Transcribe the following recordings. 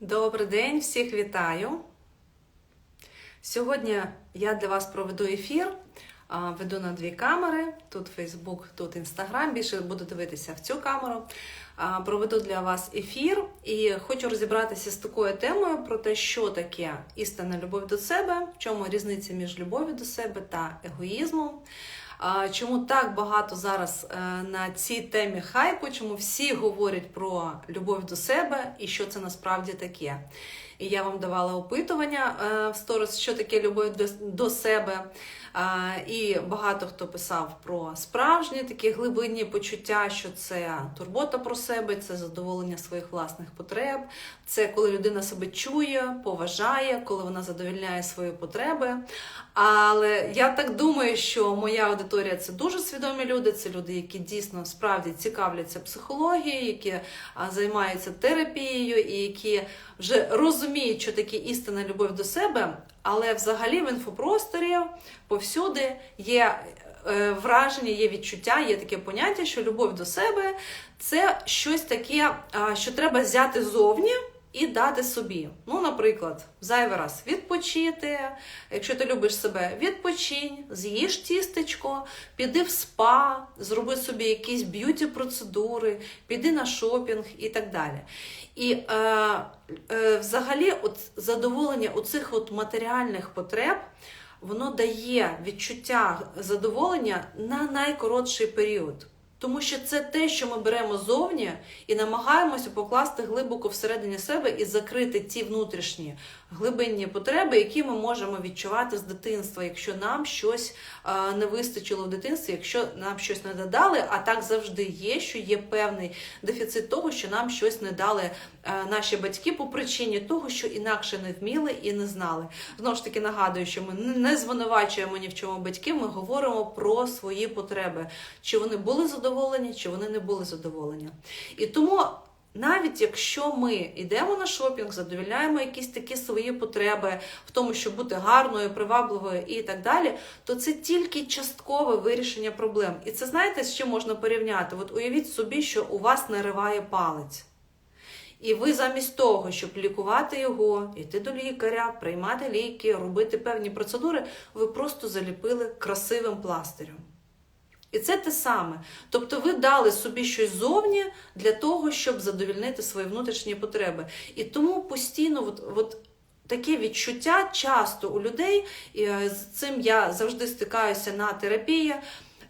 Добрий день, всіх вітаю. Сьогодні я для вас проведу ефір. Веду на дві камери: тут Facebook, тут Instagram. Більше буду дивитися в цю камеру. Проведу для вас ефір і хочу розібратися з такою темою про те, що таке істинна любов до себе, в чому різниця між любов'ю до себе та егоїзмом. Чому так багато зараз е, на цій темі хайпу? Чому всі говорять про любов до себе і що це насправді таке? І я вам давала опитування е, в сторіс, що таке любов до себе. І багато хто писав про справжні такі глибинні почуття, що це турбота про себе, це задоволення своїх власних потреб, це коли людина себе чує, поважає, коли вона задовільняє свої потреби. Але я так думаю, що моя аудиторія це дуже свідомі люди, це люди, які дійсно справді цікавляться психологією, які займаються терапією і які вже розуміють, що таке істинна любов до себе. Але взагалі в інфопросторі повсюди є е, враження, є відчуття, є таке поняття, що любов до себе це щось таке, що треба взяти зовні. І дати собі. Ну, наприклад, зайвий раз відпочити. Якщо ти любиш себе, відпочинь, з'їж тістечко, піди в спа, зроби собі якісь б'юті-процедури, піди на шопінг і так далі. І е, е, взагалі, от задоволення у цих матеріальних потреб. Воно дає відчуття задоволення на найкоротший період. Тому що це те, що ми беремо зовні і намагаємося покласти глибоко всередині себе і закрити ті внутрішні глибинні потреби, які ми можемо відчувати з дитинства, якщо нам щось не вистачило в дитинстві, якщо нам щось не додали, а так завжди є, що є певний дефіцит того, що нам щось не дали наші батьки по причині того, що інакше не вміли і не знали. Знову ж таки нагадую, що ми не звинувачуємо ні в чому батьків, ми говоримо про свої потреби, чи вони були задоволені, чи вони не були задоволені. І тому. Навіть якщо ми йдемо на шопінг, задовільняємо якісь такі свої потреби в тому, щоб бути гарною, привабливою і так далі, то це тільки часткове вирішення проблем. І це знаєте, з чим можна порівняти? От уявіть собі, що у вас нариває палець. І ви замість того, щоб лікувати його, йти до лікаря, приймати ліки, робити певні процедури, ви просто заліпили красивим пластирем. І це те саме. Тобто ви дали собі щось зовні для того, щоб задовільнити свої внутрішні потреби. І тому постійно от, от таке відчуття часто у людей, і е, з цим я завжди стикаюся на терапії.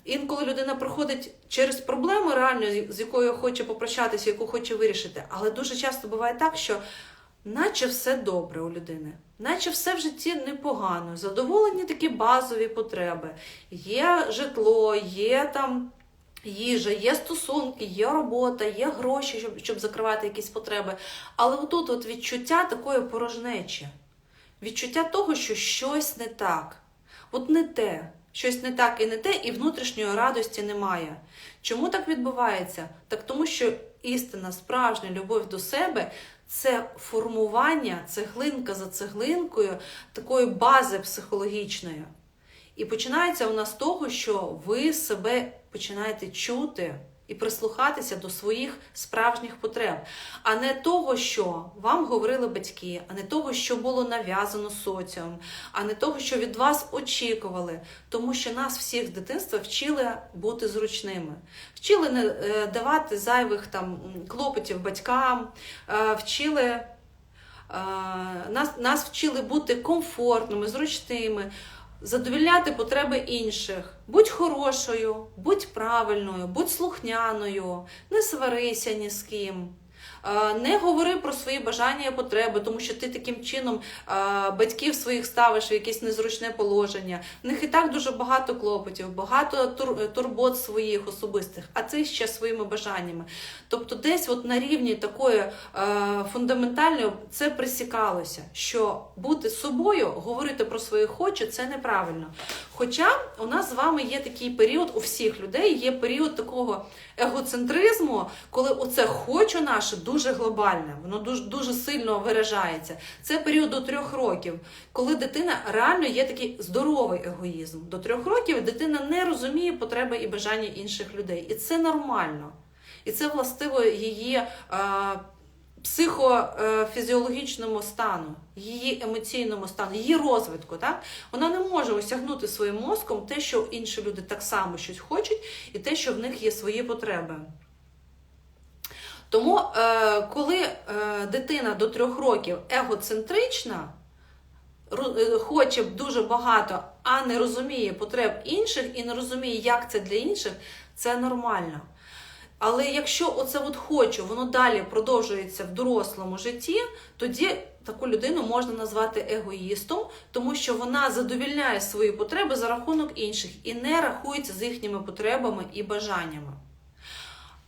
Інколи людина проходить через проблему, реально, з якою хоче попрощатися, яку хоче вирішити. Але дуже часто буває так, що наче все добре у людини, наче все в житті непогано, задоволені такі базові потреби. Є житло, є там. Їжа, є стосунки, є робота, є гроші, щоб щоб закривати якісь потреби. Але отут от відчуття такої порожнечі, відчуття того, що щось не так, от не те, щось не так і не те, і внутрішньої радості немає. Чому так відбувається? Так тому, що істина, справжня любов до себе це формування цеглинка за цеглинкою такої бази психологічної. І починається у нас з того, що ви себе починаєте чути і прислухатися до своїх справжніх потреб, а не того, що вам говорили батьки, а не того, що було нав'язано соціум, а не того, що від вас очікували, тому що нас всіх з дитинства вчили бути зручними, вчили не е, давати зайвих там клопотів батькам, е, вчили. е, Нас, нас вчили бути комфортними, зручними, задовільняти потреби інших. Будь хорошою, будь правильною, будь слухняною, не сварися ні з ким. Е, Не говори про свої бажання і потреби, тому що ти таким чином е, батьків своїх ставиш в якесь незручне положення. В них і так дуже багато клопотів, багато тур- турбот своїх особистих, а це ще своїми бажаннями. Тобто, десь от на рівні такої е, фундаментальної це присікалося, що бути собою, говорити про свої хочу, це неправильно. Хоча у нас з вами є такий період, у всіх людей є період такого егоцентризму, коли оце хочу наше дуже глобальне, воно дуже, дуже сильно виражається. Це період до трьох років, коли дитина реально є такий здоровий егоїзм. До трьох років дитина не розуміє потреби і бажання інших людей. І це нормально. І це властиво її. А, психофізіологічному стану, її емоційному стану, її розвитку. Так? Вона не може осягнути своїм мозком те, що інші люди так само щось хочуть, і те, що в них є свої потреби. Тому, е, коли е, дитина до трьох років егоцентрична, е, хоче дуже багато, а не розуміє потреб інших і не розуміє, як це для інших, це нормально. Але якщо оце от хочу, воно далі продовжується в дорослому житті, тоді таку людину можна назвати егоїстом, тому що вона задовільняє свої потреби за рахунок інших і не рахується з їхніми потребами і бажаннями.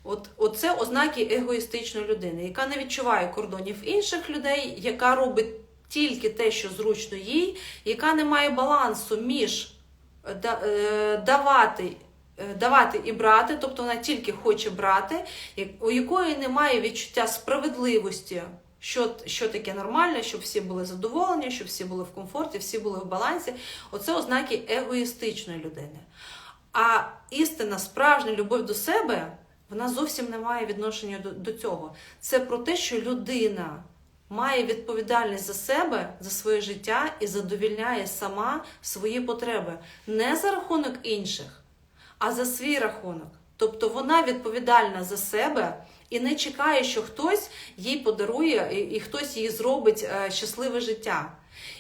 От, оце ознаки егоїстичної людини, яка не відчуває кордонів інших людей, яка робить тільки те, що зручно їй, яка не має балансу між е, е, давати, е, давати і брати, тобто вона тільки хоче брати, у якої немає відчуття справедливості. Що, що таке нормально, щоб всі були задоволені, щоб всі були в комфорті, всі були в балансі. Оце ознаки егоїстичної людини. А істина, справжня любов до себе, вона зовсім не має відношення до, до цього. Це про те, що людина має відповідальність за себе, за своє життя і задовільняє сама свої потреби не за рахунок інших, а за свій рахунок. Тобто вона відповідальна за себе і не чекає, що хтось їй подарує і, і хтось їй зробить е, щасливе життя.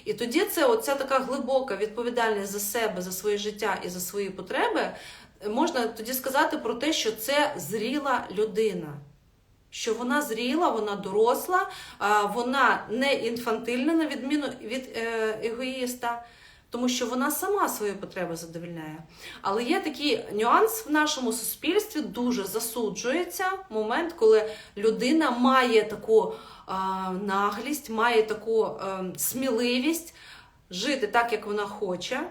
І тоді це оця така глибока відповідальність за себе, за своє життя і за свої потреби. Можна тоді сказати про те, що це зріла людина. Що вона зріла, вона доросла, вона не інфантильна, на відміну від е, егоїста, тому що вона сама свої потреби задовільняє. Але є такий нюанс в нашому суспільстві, дуже засуджується момент, коли людина має таку наглість, має таку е, сміливість жити так, як вона хоче.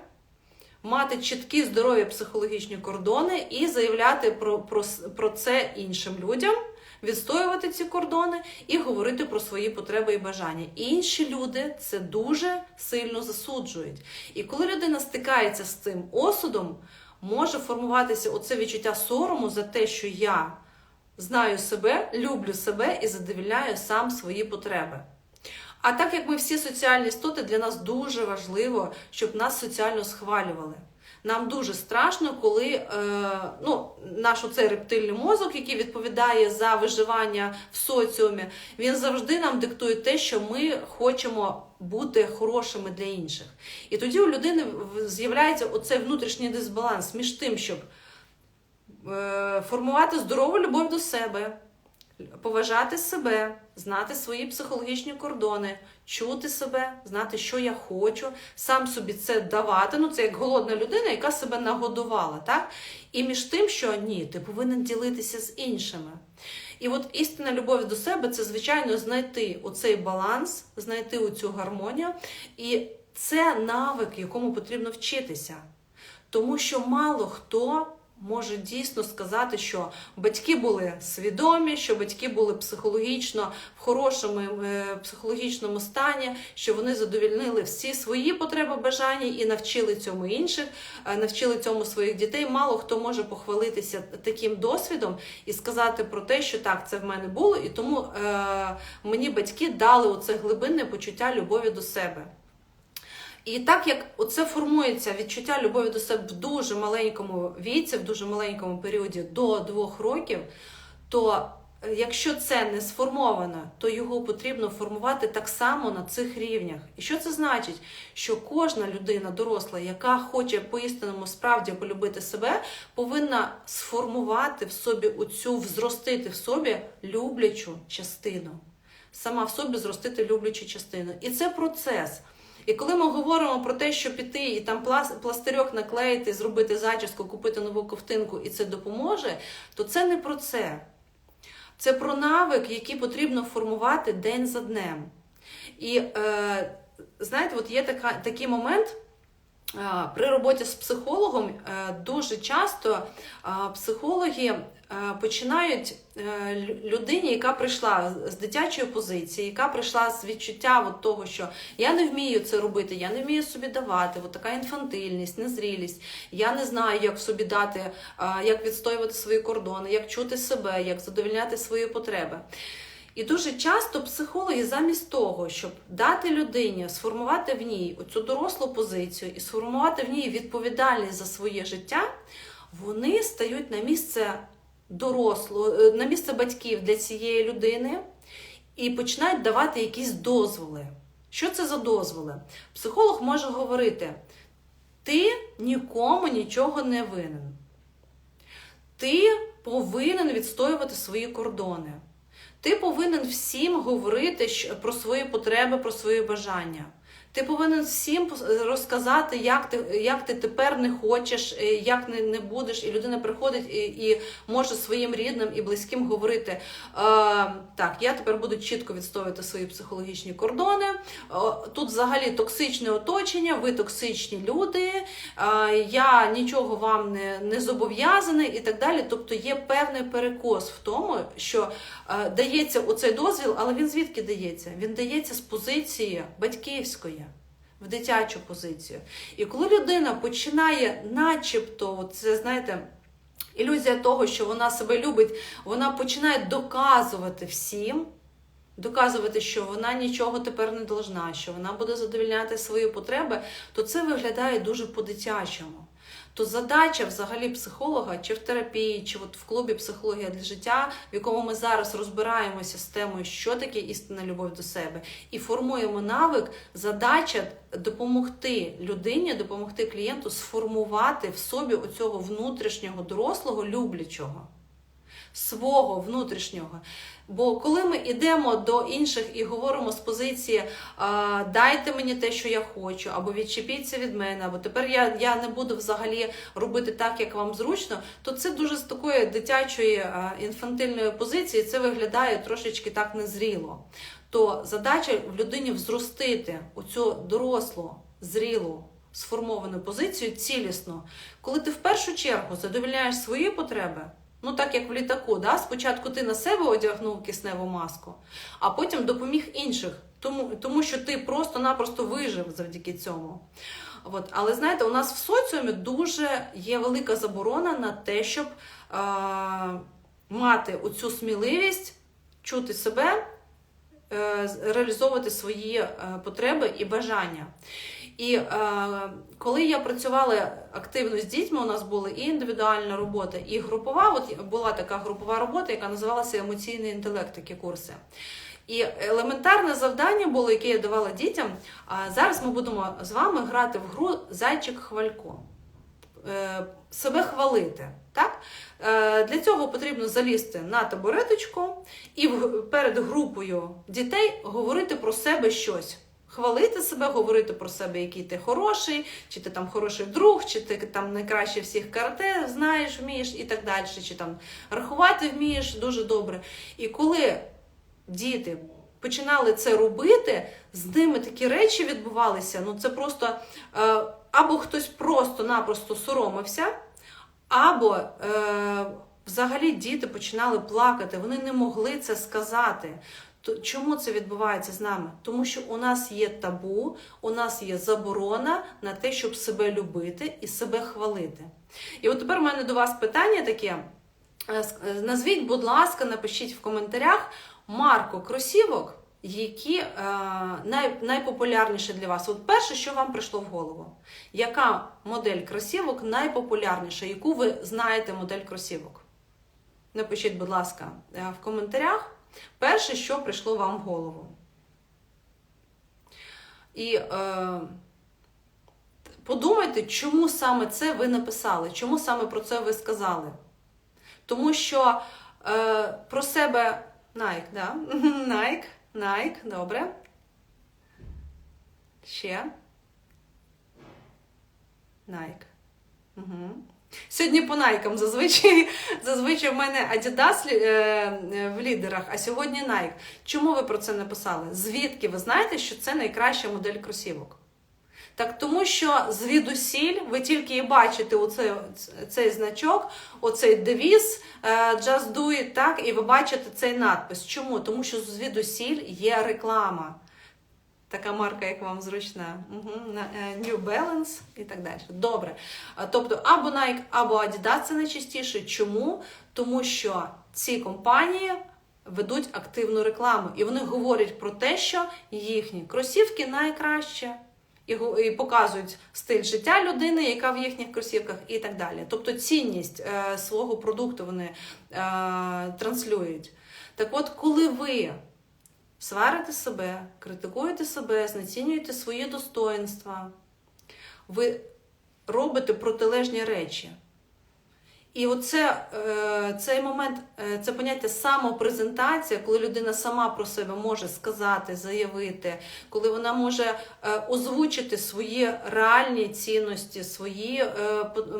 Мати чіткі здорові психологічні кордони і заявляти про, про, про це іншим людям, відстоювати ці кордони і говорити про свої потреби і бажання. Інші люди це дуже сильно засуджують. І коли людина стикається з цим осудом, може формуватися оце відчуття сорому за те, що я знаю себе, люблю себе і задовільняю сам свої потреби. А так як ми всі соціальні істоти, для нас дуже важливо, щоб нас соціально схвалювали. Нам дуже страшно, коли е, ну, наш оцей рептильний мозок, який відповідає за виживання в соціумі, він завжди нам диктує те, що ми хочемо бути хорошими для інших. І тоді у людини з'являється оцей внутрішній дисбаланс між тим, щоб е, формувати здорову любов до себе, поважати себе, знати свої психологічні кордони, чути себе, знати, що я хочу, сам собі це давати. Ну, це як голодна людина, яка себе нагодувала, так? І між тим, що ні, ти повинен ділитися з іншими. І от істинна любов до себе це, звичайно, знайти оцей баланс, знайти оцю гармонію. І це навик, якому потрібно вчитися. Тому що мало хто може дійсно сказати, що батьки були свідомі, що батьки були психологічно в хорошому е, психологічному стані, що вони задовільнили всі свої потреби бажання і навчили цьому інших, е, навчили цьому своїх дітей. Мало хто може похвалитися таким досвідом і сказати про те, що так, це в мене було, і тому е, мені батьки дали оце глибинне почуття любові до себе. І так як оце формується відчуття любові до себе в дуже маленькому віці, в дуже маленькому періоді до двох років, то е, якщо це не сформовано, то його потрібно формувати так само на цих рівнях. І що це значить? Що кожна людина доросла, яка хоче по-істинному справді полюбити себе, повинна сформувати в собі оцю, взростити в собі люблячу частину. Сама в собі зростити люблячу частину. І це процес. І коли ми говоримо про те, що піти і там плас- пластирьок наклеїти, зробити зачіску, купити нову ковтинку і це допоможе, то це не про це. Це про навик, який потрібно формувати день за днем. І е, знаєте, от є така, такий момент. При роботі з психологом е, дуже часто психологи е, починають е, людині, яка прийшла з- дитячої позиції, яка прийшла з відчуття от того, що я не вмію це робити, я не вмію собі давати, от така інфантильність, незрілість. Я не знаю, як собі дати, як відстоювати свої кордони, як чути себе, як задовольняти свої потреби. І дуже часто психологи, замість того, щоб дати людині сформувати в ній оцю дорослу позицію і сформувати в ній відповідальність за своє життя, вони стають на місце дорослого, е, на місце батьків для цієї людини і починають давати якісь дозволи. Що це за дозволи? Психолог може говорити: ти нікому нічого не винен. Ти повинен відстоювати свої кордони. Ти повинен всім говорити про свої потреби, про свої бажання. Ти повинен всім розказати, як ти як ти тепер не хочеш, е, як не не будеш, і людина приходить і і може своїм рідним і близьким говорити: е, так, я тепер буду чітко відстоювати свої психологічні кордони. Е, тут взагалі токсичне оточення, ви токсичні люди, е, я нічого вам не не зобов'язаний і так далі. Тобто є певний перекос в тому, що е, дається оцей дозвіл, але він звідки дається? Він дається з позиції батьківської в дитячу позицію. І коли людина починає, начебто, це знаєте. Ілюзія того, що вона себе любить, вона починає доказувати всім, доказувати, що вона нічого тепер не должна, що вона буде задовільняти свої потреби, то це виглядає дуже по-дитячому то задача взагалі психолога, чи в терапії, чи от в клубі психологія для життя, в якому ми зараз розбираємося з темою, що таке істинна любов до себе, і формуємо навик, задача допомогти людині, допомогти клієнту сформувати в собі оцього внутрішнього дорослого люблячого свого внутрішнього. Бо коли ми йдемо до інших і говоримо з позиції дайте мені те, що я хочу, або відчепіться від мене, або тепер я я не буду взагалі робити так, як вам зручно, то це дуже з такої дитячої інфантильної позиції це виглядає трошечки так незріло. То задача в людині взростити оцю дорослу, зрілу. Сформовану позицію цілісно, коли ти в першу чергу задовільняєш свої потреби, Ну, так як в літаку, да? спочатку ти на себе одягнув кисневу маску, а потім допоміг інших, тому тому що ти просто-напросто вижив завдяки цьому. От. Але знаєте, у нас в соціумі дуже є велика заборона на те, щоб е, мати оцю сміливість чути себе, е, реалізовувати свої е, потреби і бажання. І е, коли я працювала активно з дітьми, у нас була і індивідуальна робота, і групова. От була така групова робота, яка називалася емоційний інтелект, такі курси. І елементарне завдання було, яке я давала дітям. А зараз ми будемо з вами грати в гру Зайчик Хвалько. Е, себе хвалити. Так? Е, для цього потрібно залізти на табуреточку і в, перед групою дітей говорити про себе щось хвалити себе, говорити про себе, який ти хороший, чи ти там хороший друг, чи ти там найкраще всіх карате знаєш, вмієш і так далі, чи там рахувати вмієш дуже добре. І коли діти починали це робити, з ними такі речі відбувалися. Ну це просто е, або хтось просто-напросто соромився, або. Е, Взагалі діти починали плакати, вони не могли це сказати. То чому це відбувається з нами? Тому що у нас є табу, у нас є заборона на те, щоб себе любити і себе хвалити. І от тепер у мене до вас питання таке. Е, е, назвіть, будь ласка, напишіть в коментарях марку кросівок, які е, най, найпопулярніші для вас. От перше, що вам прийшло в голову? Яка модель кросівок найпопулярніша, яку ви знаєте модель кросівок? Напишіть, будь ласка, е, в коментарях. Перше, що прийшло вам в голову. І е, подумайте, чому саме це ви написали, чому саме про це ви сказали. Тому що е, про себе Nike, да? Nike, Nike, добре. Ще. Nike. Угу. Сьогодні по найкам зазвичай зазвичай в мене Adidas е, е, в лідерах, а сьогодні Nike. Чому ви про це написали? Звідки ви знаєте, що це найкраща модель кросівок? Так тому що звідусіль ви тільки і бачите оцей, цей значок, оцей девіз е, Just Do It, так, і ви бачите цей надпис. Чому? Тому що звідусіль є реклама. Така марка, як вам зручна, угу. New Balance і так далі. Добре. Тобто або Nike, або Adidas це найчастіше. Чому? Тому що ці компанії ведуть активну рекламу. І вони говорять про те, що їхні кросівки найкраще. І показують стиль життя людини, яка в їхніх кросівках, і так далі. Тобто цінність е, свого продукту вони е, транслюють. Так от, коли ви сварите себе, критикуєте себе, знецінюєте свої достоинства, ви робите протилежні речі. І оце, е, цей момент, е, це поняття самопрезентація, коли людина сама про себе може сказати, заявити, коли вона може е, озвучити свої реальні цінності, свої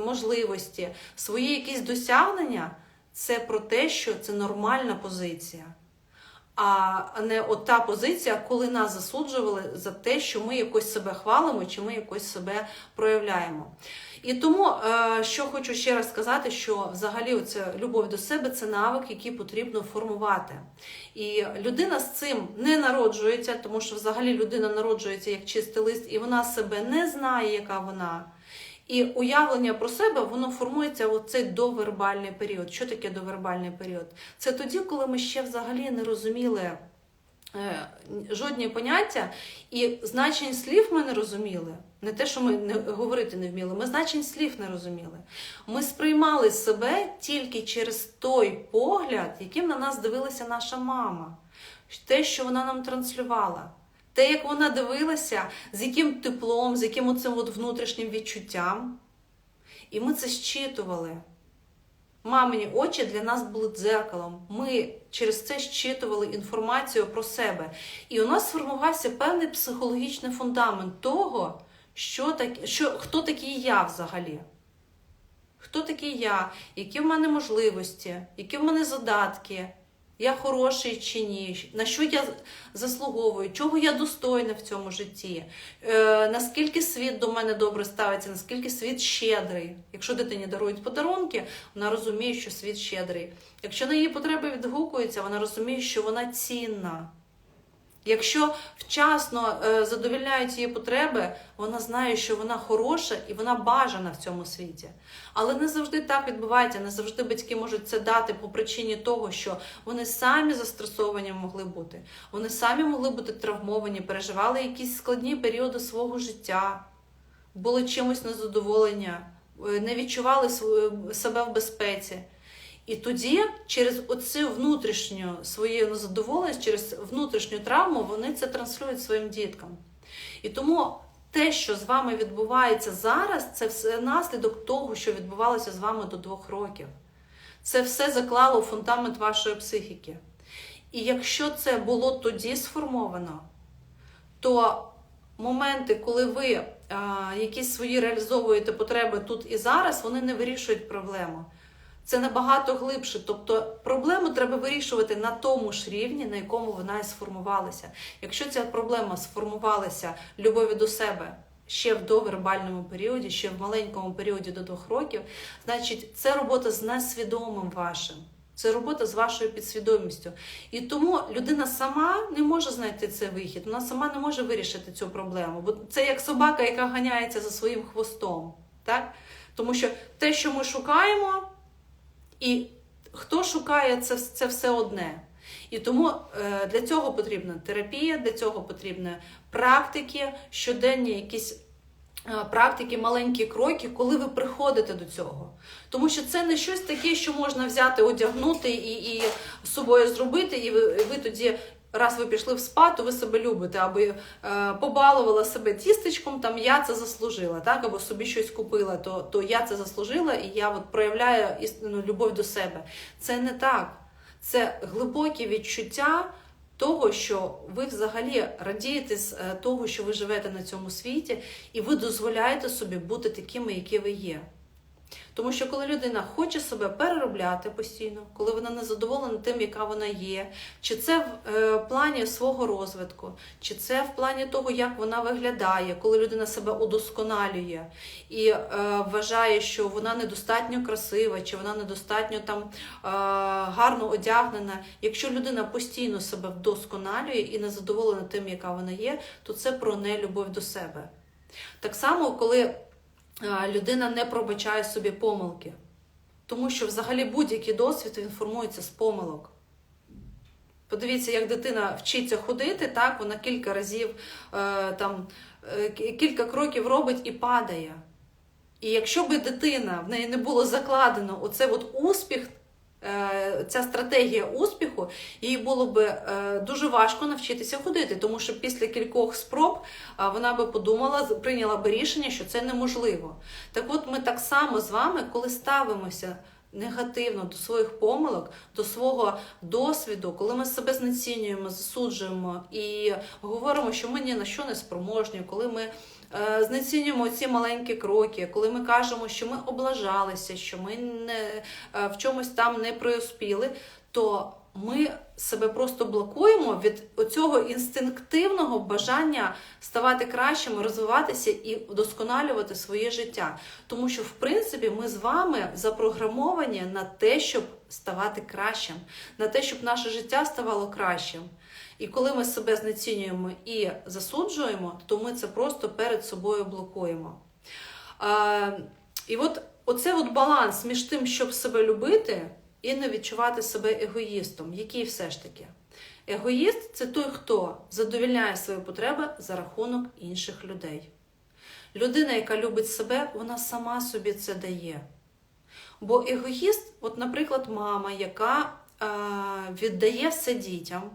можливості, свої якісь досягнення, це про те, що це нормальна позиція. А не от та позиція, коли нас засуджували за те, що ми якось себе хвалимо чи ми якось себе проявляємо. І тому, е, що хочу ще раз сказати, що взагалі оця любов до себе це навик, який потрібно формувати. І людина з цим не народжується, тому що взагалі людина народжується як чистий лист, і вона себе не знає, яка вона. І уявлення про себе воно формується в цей довербальний період. Що таке довербальний період? Це тоді, коли ми ще взагалі не розуміли е, жодні поняття, і значень слів ми не розуміли. Не те, що ми не говорити не вміли, ми значень слів не розуміли. Ми сприймали себе тільки через той погляд, яким на нас дивилася наша мама, те, що вона нам транслювала. Те, як вона дивилася, з яким теплом, з яким оцим от внутрішнім відчуттям. І ми це щитували. Мамині очі для нас були дзеркалом. Ми через це щитували інформацію про себе. І у нас сформувався певний психологічний фундамент того, що так, що, хто такий я взагалі. Хто такий я, які в мене можливості, які в мене задатки, я хороший чи ні, на що я заслуговую, чого я достойна в цьому житті, е, наскільки світ до мене добре ставиться, наскільки світ щедрий. Якщо дитині дарують подарунки, вона розуміє, що світ щедрий. Якщо на її потреби відгукується, вона розуміє, що вона цінна. Якщо вчасно е, задовільняють її потреби, вона знає, що вона хороша і вона бажана в цьому світі. Але не завжди так відбувається, не завжди батьки можуть це дати по причині того, що вони самі застресовані могли бути, вони самі могли бути травмовані, переживали якісь складні періоди свого життя, були чимось незадоволення, е, не відчували себе в безпеці. І тоді через оцю внутрішню свою незадоволеність, через внутрішню травму вони це транслюють своїм діткам. І тому те, що з вами відбувається зараз, це все наслідок того, що відбувалося з вами до двох років. Це все заклало фундамент вашої психіки. І якщо це було тоді сформовано, то моменти, коли ви а, якісь свої реалізовуєте потреби тут і зараз, вони не вирішують проблему. Це набагато глибше. Тобто проблему треба вирішувати на тому ж рівні, на якому вона і сформувалася. Якщо ця проблема сформувалася любові до себе ще в довербальному періоді, ще в маленькому періоді до двох років, значить це робота з несвідомим вашим. Це робота з вашою підсвідомістю. І тому людина сама не може знайти цей вихід, вона сама не може вирішити цю проблему. Бо це як собака, яка ганяється за своїм хвостом. Так? Тому що те, що ми шукаємо, і хто шукає це, це все одне. І тому е, для цього потрібна терапія, для цього потрібні практики, щоденні якісь е, практики, маленькі кроки, коли ви приходите до цього. Тому що це не щось таке, що можна взяти, одягнути і, і собою зробити, і ви, ви тоді. Раз ви пішли в спа, то ви себе любите, аби е, побалувала себе тістечком, там я це заслужила, так або собі щось купила, то, то я це заслужила, і я от проявляю істинну любов до себе. Це не так. Це глибокі відчуття того, що ви взагалі радієте з е, того, що ви живете на цьому світі, і ви дозволяєте собі бути такими, які ви є. Тому що коли людина хоче себе переробляти постійно, коли вона не задоволена тим, яка вона є, чи це в е, плані свого розвитку, чи це в плані того, як вона виглядає, коли людина себе удосконалює і е, вважає, що вона недостатньо красива, чи вона недостатньо там е, гарно одягнена. Якщо людина постійно себе вдосконалює і не задоволена тим, яка вона є, то це про нелюбов до себе. Так само, коли людина не пробачає собі помилки. Тому що взагалі будь-який досвід він формується з помилок. Подивіться, як дитина вчиться ходити, так вона кілька разів е, там е, кілька кроків робить і падає. І якщо би дитина в неї не було закладено оце от успіх, е, ця стратегія успіху, їй було би е, дуже важко навчитися ходити, тому що після кількох спроб вона би подумала, прийняла би рішення, що це неможливо. Так от ми так само з вами, коли ставимося негативно до своїх помилок, до свого досвіду, коли ми себе знецінюємо, засуджуємо і говоримо, що ми ні на що не спроможні, коли ми е, знецінюємо ці маленькі кроки, коли ми кажемо, що ми облажалися, що ми не, е, в чомусь там не преуспіли, то ми себе просто блокуємо від оцього інстинктивного бажання ставати кращими, розвиватися і вдосконалювати своє життя. Тому що, в принципі, ми з вами запрограмовані на те, щоб ставати кращим, на те, щоб наше життя ставало кращим. І коли ми себе знецінюємо і засуджуємо, то ми це просто перед собою блокуємо. А, і от оце от баланс між тим, щоб себе любити і не відчувати себе егоїстом, який все ж таки. Егоїст це той, хто задовільняє свої потреби за рахунок інших людей. Людина, яка любить себе, вона сама собі це дає. Бо егоїст, от, наприклад, мама, яка е, віддає все дітям,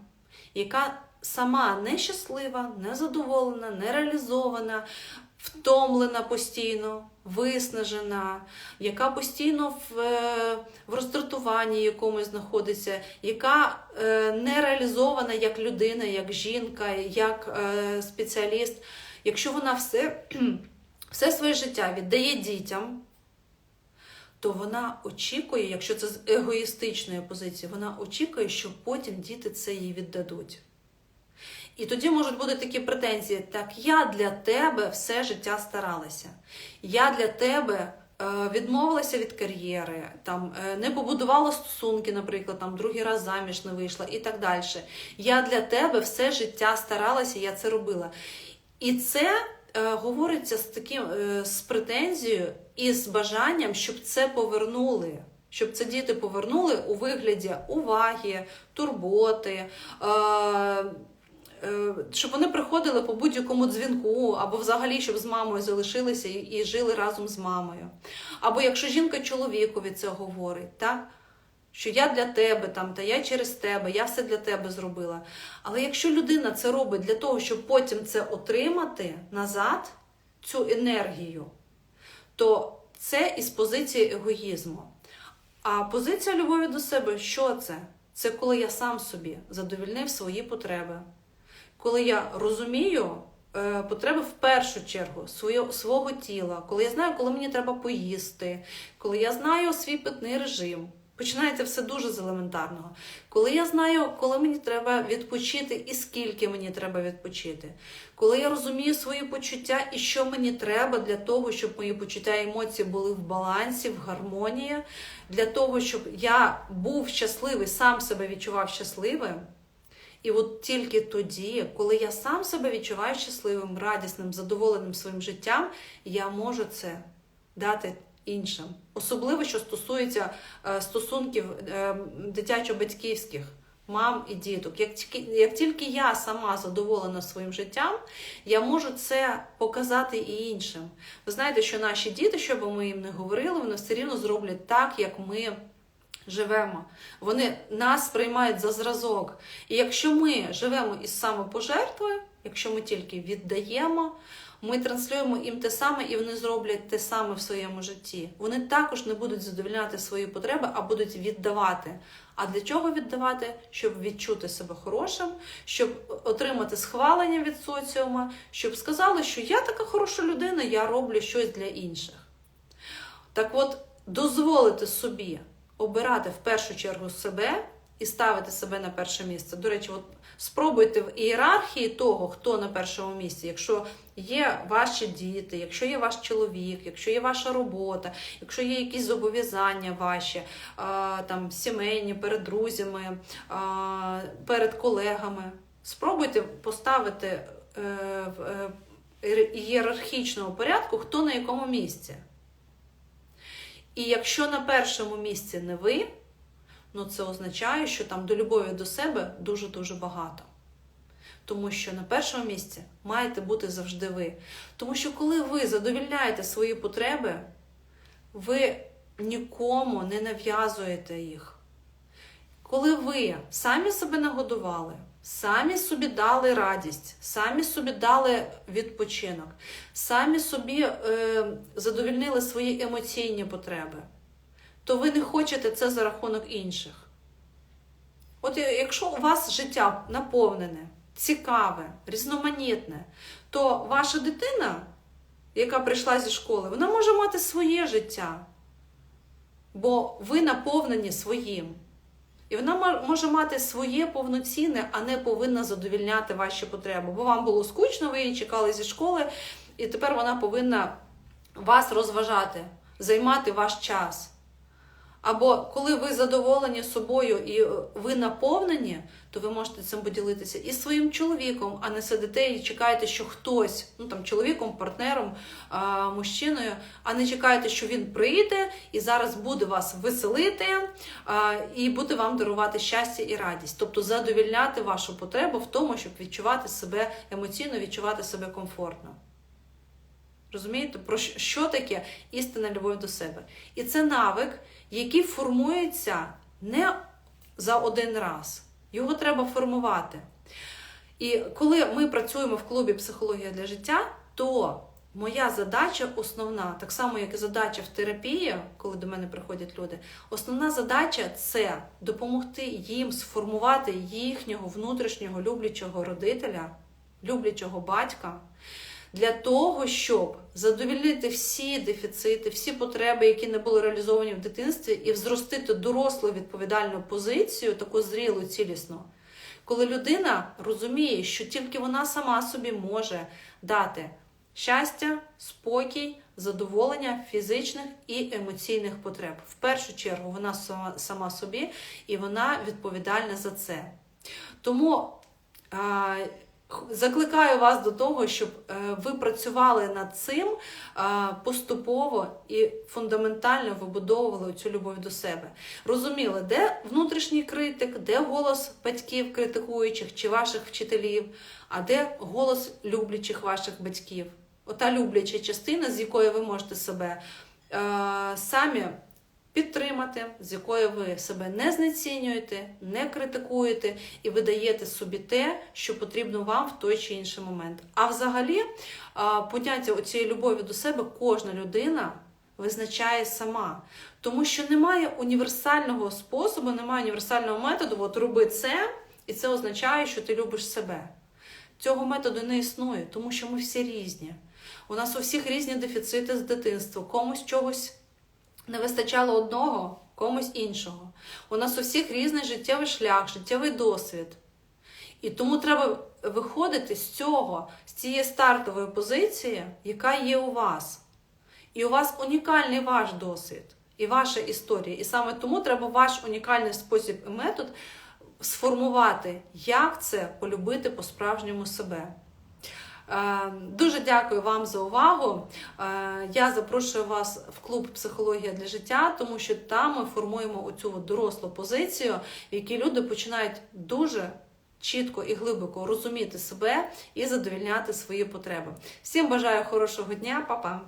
яка сама нещаслива, незадоволена, нереалізована, втомлена постійно, виснажена, яка постійно в, е, в роздратуванні якомусь знаходиться, яка е, не реалізована як людина, як жінка, як е, спеціаліст. Якщо вона все, все своє життя віддає дітям, то вона очікує, якщо це з егоїстичної позиції, вона очікує, що потім діти це їй віддадуть. І тоді можуть бути такі претензії: так, я для тебе все життя старалася. Я для тебе е, відмовилася від кар'єри, там е, не побудувала стосунки, наприклад, там другий раз заміж не вийшла і так далі. Я для тебе все життя старалася, я це робила. І це говориться з таким е, з претензією і з бажанням, щоб це повернули. Щоб це діти повернули у вигляді уваги, турботи, е, е, щоб вони приходили по будь-якому дзвінку, або взагалі, щоб з мамою залишилися і жили разом з мамою. Або якщо жінка чоловікові це говорить, так? Що я для тебе там, та я через тебе, я все для тебе зробила. Але якщо людина це робить для того, щоб потім це отримати назад, цю енергію, то це із позиції егоїзму. А позиція любові до себе що це? Це коли я сам собі задовільнив свої потреби. Коли я розумію е, потреби в першу чергу своє, свого тіла, коли я знаю, коли мені треба поїсти, коли я знаю свій питний режим. Починається все дуже з елементарного. Коли я знаю, коли мені треба відпочити і скільки мені треба відпочити, коли я розумію свої почуття і що мені треба для того, щоб мої почуття і емоції були в балансі, в гармонії, для того, щоб я був щасливий, сам себе відчував щасливим. І от тільки тоді, коли я сам себе відчуваю щасливим, радісним, задоволеним своїм життям, я можу це дати іншим. Особливо, що стосується е, стосунків е, дитячо-батьківських, мам і діток. Як тільки, як тільки я сама задоволена своїм життям, я можу це показати і іншим. Ви знаєте, що наші діти, що би ми їм не говорили, вони все рівно зроблять так, як ми. Живемо, вони нас сприймають за зразок. І якщо ми живемо із самопожертвою, якщо ми тільки віддаємо, ми транслюємо їм те саме, і вони зроблять те саме в своєму житті. Вони також не будуть задовольняти свої потреби, а будуть віддавати. А для чого віддавати? Щоб відчути себе хорошим, щоб отримати схвалення від соціума, щоб сказали, що я така хороша людина, я роблю щось для інших. Так от, дозволити собі обирати в першу чергу себе і ставити себе на перше місце. До речі, от спробуйте в ієрархії того, хто на першому місці, якщо є ваші діти, якщо є ваш чоловік, якщо є ваша робота, якщо є якісь зобов'язання ваші, там сімейні, перед друзями, перед колегами, спробуйте поставити е, в е, ієрархічному порядку, хто на якому місці. І якщо на першому місці не ви, ну це означає, що там до любові до себе дуже-дуже багато. Тому що на першому місці маєте бути завжди ви. Тому що коли ви задовільняєте свої потреби, ви нікому не нав'язуєте їх. Коли ви самі себе нагодували, самі собі дали радість, самі собі дали відпочинок, самі собі е, задовільнили свої емоційні потреби, то ви не хочете це за рахунок інших. От якщо у вас життя наповнене, цікаве, різноманітне, то ваша дитина, яка прийшла зі школи, вона може мати своє життя, бо ви наповнені своїм. І вона може мати своє повноцінне, а не повинна задовільняти ваші потреби. Бо вам було скучно, ви її чекали зі школи, і тепер вона повинна вас розважати, займати ваш час. Або коли ви задоволені собою і е, ви наповнені, то ви можете цим поділитися і своїм чоловіком, а не сидите і чекаєте, що хтось, ну там чоловіком, партнером, а, мужчиною, а не чекаєте, що він прийде і зараз буде вас веселити а, і буде вам дарувати щастя і радість. Тобто задовільняти вашу потребу в тому, щоб відчувати себе емоційно, відчувати себе комфортно. Розумієте, про що- таке істинна любов до себе? І це навик, який формується не за один раз. Його треба формувати. І коли ми працюємо в клубі Психологія для життя, то моя задача основна, так само як і задача в терапії, коли до мене приходять люди, основна задача це допомогти їм сформувати їхнього внутрішнього люблячого родителя, люблячого батька. Для того, щоб задовільнити всі дефіцити, всі потреби, які не були реалізовані в дитинстві, і взростити дорослу відповідальну позицію, таку зрілу, цілісну, коли людина розуміє, що тільки вона сама собі може дати щастя, спокій, задоволення фізичних і емоційних потреб. В першу чергу вона сама, сама собі і вона відповідальна за це. Тому закликаю вас до того, щоб е, ви працювали над цим е, поступово і фундаментально вибудовували цю любов до себе. Розуміли, де внутрішній критик, де голос батьків критикуючих чи ваших вчителів, а де голос люблячих ваших батьків. Ота любляча частина, з якої ви можете себе е, самі підтримати, з якої ви себе не знецінюєте, не критикуєте і ви даєте собі те, що потрібно вам в той чи інший момент. А взагалі, поняття цієї любові до себе кожна людина визначає сама. Тому що немає універсального способу, немає універсального методу, от роби це, і це означає, що ти любиш себе. Цього методу не існує, тому що ми всі різні. У нас у всіх різні дефіцити з дитинства, комусь чогось не вистачало одного, комусь іншого. У нас у всіх різний життєвий шлях, життєвий досвід. І тому треба виходити з цього, з цієї стартової позиції, яка є у вас. І у вас унікальний ваш досвід і ваша історія. І саме тому треба ваш унікальний спосіб і метод сформувати, як це полюбити по-справжньому себе. Е, Дуже дякую вам за увагу. Е, Я запрошую вас в клуб Психологія для життя, тому що там ми формуємо оцю дорослу позицію, в якій люди починають дуже чітко і глибоко розуміти себе і задовільняти свої потреби. Всім бажаю хорошого дня, Па-па!